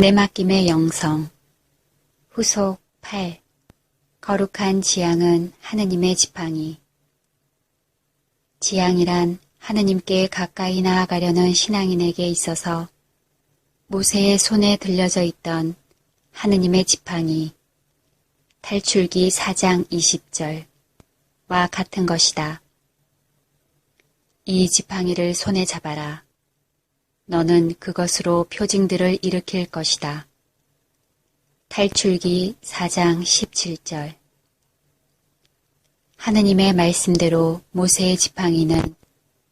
내맡김의 영성. 후속 8 거룩한 지향은 하느님의 지팡이. 지향이란 하느님께 가까이 나아가려는 신앙인에게 있어서 모세의 손에 들려져 있던 하느님의 지팡이. 탈출기 4장 20절과 같은 것이다. 이 지팡이를 손에 잡아라. 너는 그것으로 표징들을 일으킬 것이다. 탈출기 4장 17절 하느님의 말씀대로 모세의 지팡이는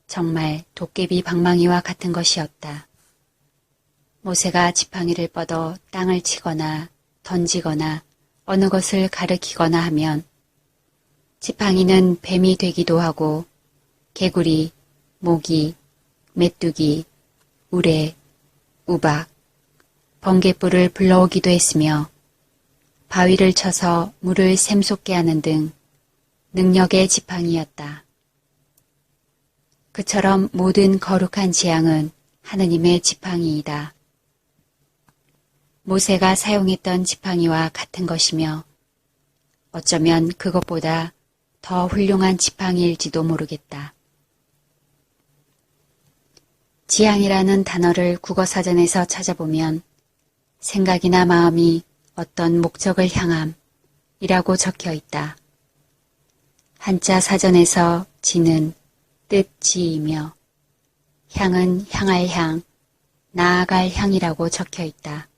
정말 도깨비 방망이와 같은 것이었다. 모세가 지팡이를 뻗어 땅을 치거나 던지거나 어느 것을 가리키거나 하면 지팡이는 뱀이 되기도 하고 개구리, 모기, 메뚜기, 우레, 우박, 번개불을 불러오기도 했으며 바위를 쳐서 물을 샘솟게 하는 등 능력의 지팡이였다. 그처럼 모든 거룩한 지향은 하느님의 지팡이이다. 모세가 사용했던 지팡이와 같은 것이며 어쩌면 그것보다 더 훌륭한 지팡이일지도 모르겠다. 지향이라는 단어를 국어사전에서 찾아보면 생각이나 마음이 어떤 목적을 향함이라고 적혀 있다. 한자 사전에서 지는 뜻지이며 향은 향할 향, 나아갈 향이라고 적혀 있다.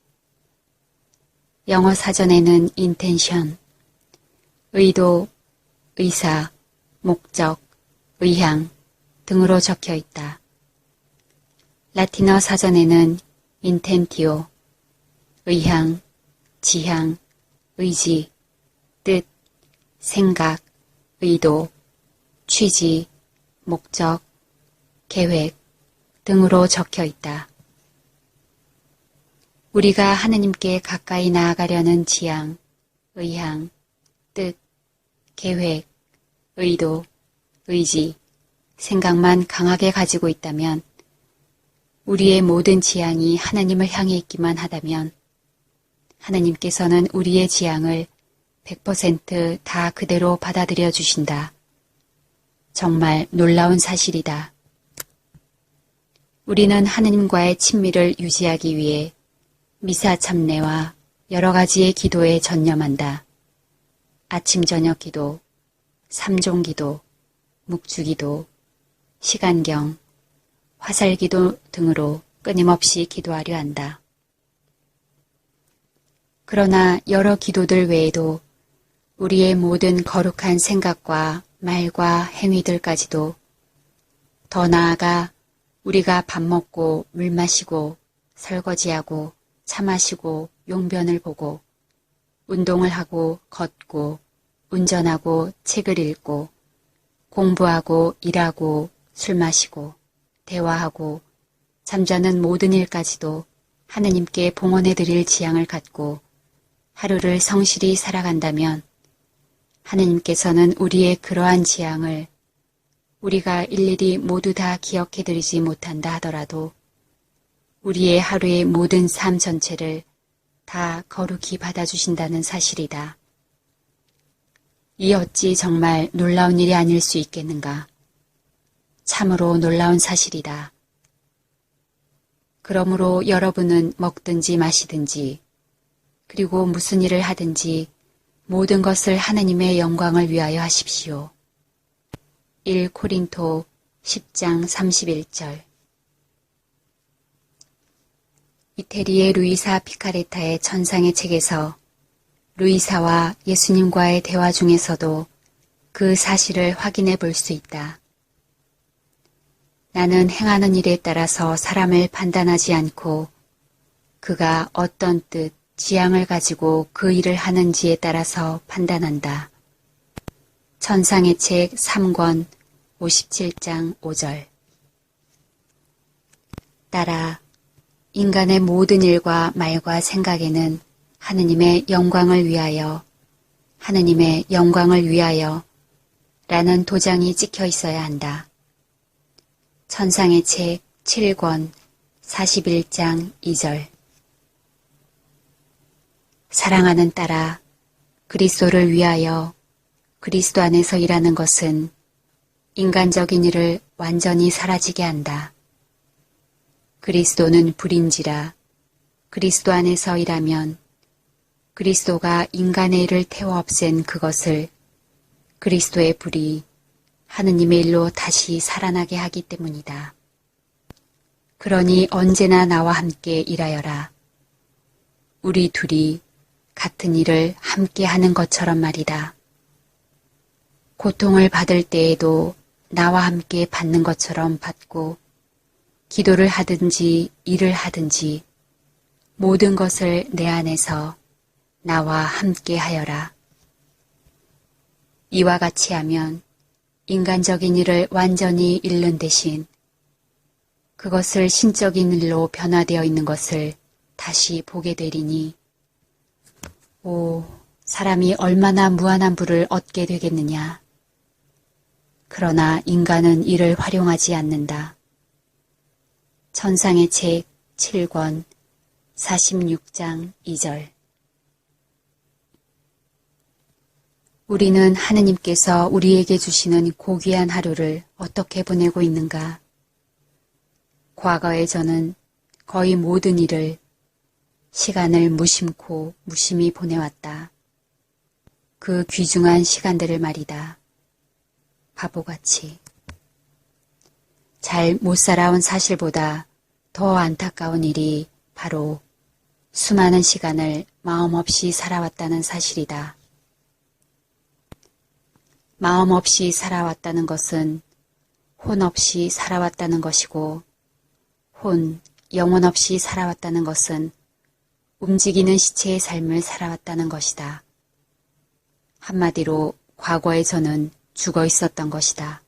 영어 사전에는 intention, 의도, 의사, 목적, 의향 등으로 적혀 있다. 라틴어 사전에는 intentio, 의향, 지향, 의지, 뜻, 생각, 의도, 취지, 목적, 계획 등으로 적혀 있다. 우리가 하느님께 가까이 나아가려는 지향, 의향, 뜻, 계획, 의도, 의지, 생각만 강하게 가지고 있다면 우리의 모든 지향이 하나님을 향해 있기만 하다면 하나님께서는 우리의 지향을 100%다 그대로 받아들여 주신다. 정말 놀라운 사실이다. 우리는 하느님과의 친밀을 유지하기 위해 미사 참내와 여러 가지의 기도에 전념한다. 아침 저녁 기도, 삼종 기도, 묵주 기도, 시간경, 화살 기도 등으로 끊임없이 기도하려 한다. 그러나 여러 기도들 외에도 우리의 모든 거룩한 생각과 말과 행위들까지도 더 나아가 우리가 밥 먹고 물 마시고 설거지하고 차 마시고 용변을 보고 운동을 하고 걷고 운전하고 책을 읽고 공부하고 일하고 술 마시고 대화하고 잠자는 모든 일까지도 하느님께 봉헌해 드릴 지향을 갖고 하루를 성실히 살아간다면 하느님께서는 우리의 그러한 지향을 우리가 일일이 모두 다 기억해 드리지 못한다 하더라도 우리의 하루의 모든 삶 전체를 다 거룩히 받아주신다는 사실이다. 이 어찌 정말 놀라운 일이 아닐 수 있겠는가? 참으로 놀라운 사실이다. 그러므로 여러분은 먹든지 마시든지 그리고 무슨 일을 하든지 모든 것을 하나님의 영광을 위하여 하십시오. 1 코린토 10장 31절 이태리의 루이사 피카레타의 천상의 책에서 루이사와 예수님과의 대화 중에서도 그 사실을 확인해 볼 수 있다. 나는 행하는 일에 따라서 사람을 판단하지 않고 그가 어떤 뜻, 지향을 가지고 그 일을 하는지에 따라서 판단한다. 천상의 책 3권 57장 5절 따라 인간의 모든 일과 말과 생각에는 하느님의 영광을 위하여 하느님의 영광을 위하여 라는 도장이 찍혀 있어야 한다. 천상의 책 7권 41장 2절 사랑하는 딸아, 그리스도를 위하여 그리스도 안에서 일하는 것은 인간적인 일을 완전히 사라지게 한다. 그리스도는 불인지라 그리스도 안에서 일하면 그리스도가 인간의 일을 태워 없앤 그것을 그리스도의 불이 하느님의 일로 다시 살아나게 하기 때문이다. 그러니 언제나 나와 함께 일하여라. 우리 둘이 같은 일을 함께 하는 것처럼 말이다. 고통을 받을 때에도 나와 함께 받는 것처럼 받고, 기도를 하든지 일을 하든지 모든 것을 내 안에서 나와 함께 하여라. 이와 같이 하면 인간적인 일을 완전히 잃는 대신 그것을 신적인 일로 변화되어 있는 것을 다시 보게 되리니, 오, 사람이 얼마나 무한한 부를 얻게 되겠느냐. 그러나 인간은 이를 활용하지 않는다. 천상의 책 7권 46장 2절 우리는 하느님께서 우리에게 주시는 고귀한 하루를 어떻게 보내고 있는가? 과거에 저는 거의 모든 일을 시간을 무심코 무심히 보내왔다. 그 귀중한 시간들을 말이다. 바보같이. 잘 못 살아온 사실보다 더 안타까운 일이 바로 수많은 시간을 마음 없이 살아왔다는 사실이다. 마음 없이 살아왔다는 것은 혼 없이 살아왔다는 것이고, 혼, 영혼 없이 살아왔다는 것은 움직이는 시체의 삶을 살아왔다는 것이다. 한마디로 과거의 저는 죽어 있었던 것이다.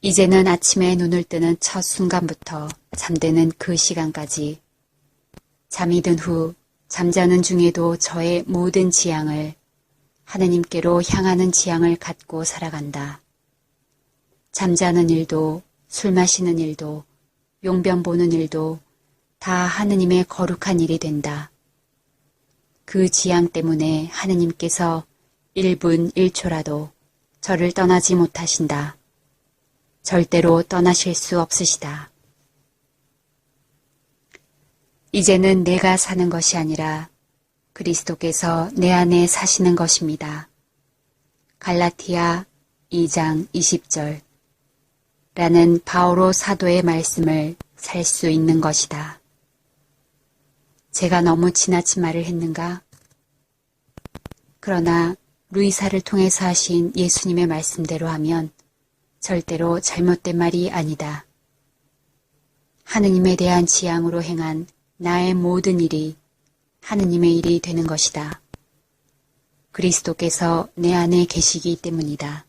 이제는 아침에 눈을 뜨는 첫 순간부터 잠드는 그 시간까지 잠이 든 후 잠자는 중에도 저의 모든 지향을 하느님께로 향하는 지향을 갖고 살아간다. 잠자는 일도 술 마시는 일도 용변 보는 일도 다 하느님의 거룩한 일이 된다. 그 지향 때문에 하느님께서 1분 1초라도 저를 떠나지 못하신다. 절대로 떠나실 수 없으시다. 이제는 내가 사는 것이 아니라 그리스도께서 내 안에 사시는 것입니다. 갈라티아 2장 20절 라는 바오로 사도의 말씀을 살 수 있는 것이다. 제가 너무 지나친 말을 했는가? 그러나 루이사를 통해서 하신 예수님의 말씀대로 하면 절대로 잘못된 말이 아니다. 하느님에 대한 지향으로 행한 나의 모든 일이 하느님의 일이 되는 것이다. 그리스도께서 내 안에 계시기 때문이다.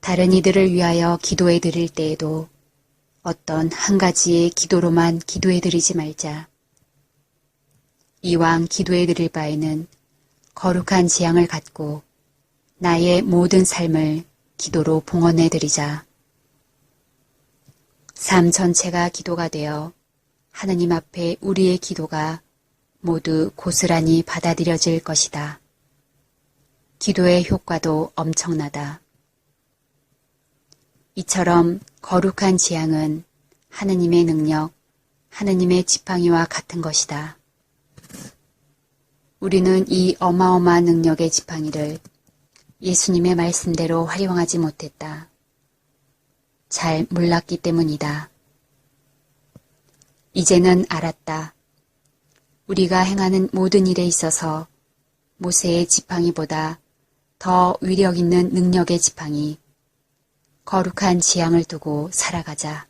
다른 이들을 위하여 기도해 드릴 때에도 어떤 한 가지의 기도로만 기도해 드리지 말자. 이왕 기도해 드릴 바에는 거룩한 지향을 갖고 나의 모든 삶을 기도로 봉헌해 드리자. 삶 전체가 기도가 되어 하느님 앞에 우리의 기도가 모두 고스란히 받아들여질 것이다. 기도의 효과도 엄청나다. 이처럼 거룩한 지향은 하느님의 능력, 하느님의 지팡이와 같은 것이다. 우리는 이 어마어마한 능력의 지팡이를 예수님의 말씀대로 활용하지 못했다. 잘 몰랐기 때문이다. 이제는 알았다. 우리가 행하는 모든 일에 있어서 모세의 지팡이보다 더 위력 있는 능력의 지팡이, 거룩한 지향을 두고 살아가자.